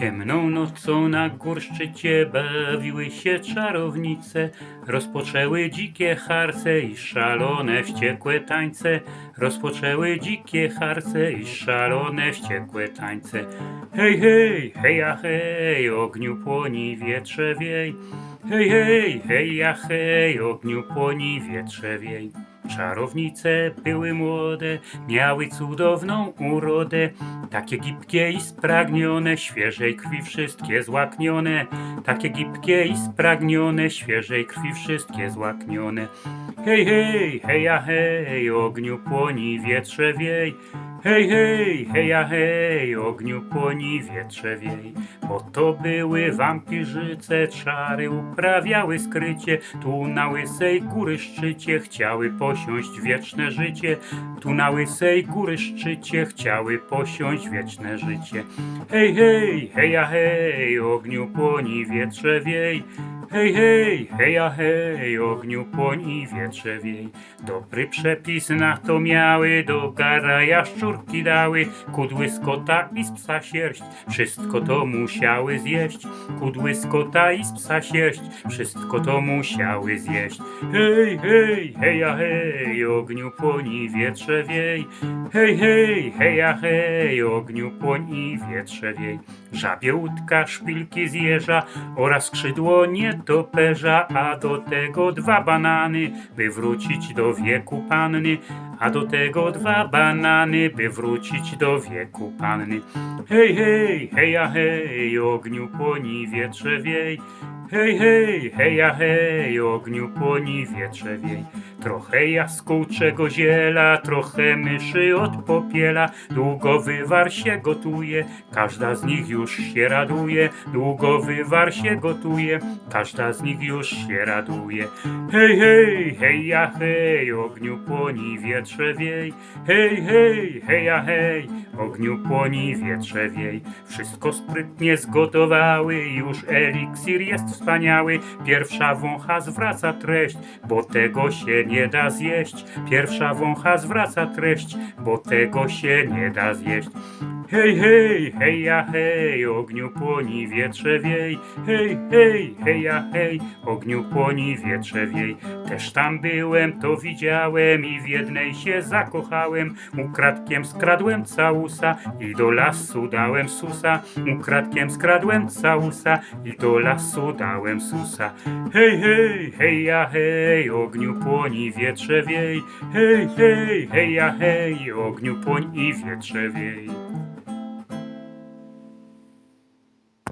Ciemną nocą na górszczycie bawiły się czarownice, rozpoczęły dzikie harce i szalone wściekłe tańce, rozpoczęły dzikie harce i szalone wściekłe tańce. Hej, hej, heja, hej, ogniu płoni, wietrze wiej. Hej, hej, heja, hej, ogniu płoni, wietrze wiej. Czarownice były młode, miały cudowną urodę, takie gibkie i spragnione, świeżej krwi wszystkie złaknione, takie gibkie i spragnione, świeżej krwi wszystkie złaknione. Hej, hej, heja, hej, ogniu płoni, wietrze wiej. Hej, hej, heja, hej, ogniu płoni, wietrze wiej. Bo to były wampirzyce, czary uprawiały skrycie, tu na łysej góry szczycie chciały posiąść wieczne życie, tu na łysej góry szczycie chciały posiąść wieczne życie. Hej, hej, heja, hej, ogniu płoni, wietrze wiej. Hej, hej, heja, hej, ogniu płoni, wietrze wiej. Dobry przepis na to miały, do gara jaszczurki dały, kudły z kota i z psa sierść, wszystko to musiały zjeść. Kudły z kota i z psa sierść, wszystko to musiały zjeść. Hej, hej, heja, hej, ogniu płoni, wietrze wiej. Hej, hej, heja, hej, ogniu płoni, wietrze wiej. Żabie łódka, szpilki z jeża oraz skrzydło nietoperza, a do tego dwa banany, by wrócić do wieku panny, a do tego dwa banany, by wrócić do wieku panny. Hej, hej, heja, hej, ogniu płoni, wietrze wiej. Hej, hej, heja, hej, ogniu płoni, wietrze wiej. Trochę jaskółczego ziela, trochę myszy od popiela, długo wywar się gotuje, każda z nich już się raduje, długo wywar się gotuje, każda z nich już się raduje. Hej, hej, heja, hej, ogniu płoni, wietrze wiej. Hej, hej, heja, hej, ogniu płoni, wietrze wiej. Wszystko sprytnie zgotowały, już eliksir jest wspaniały. Pierwsza wącha zwraca treść, bo tego się nie da zjeść. Pierwsza wącha zwraca treść, bo tego się nie da zjeść. Hej, hej, heja, hej, ogniu płoni, wietrze wiej. Hej, hej, heja, hej, ogniu płoni, wietrze wiej. Też tam byłem, to widziałem i w jednej się zakochałem. Ukradkiem skradłem całusa i do lasu dałem susa. Ukradkiem skradłem całusa i do lasu dałem susa. Hej, hej, heja, hej, ogniu płoni, wietrze wiej. Hej, hej, heja, hej, ogniu płoni, wietrze wiej.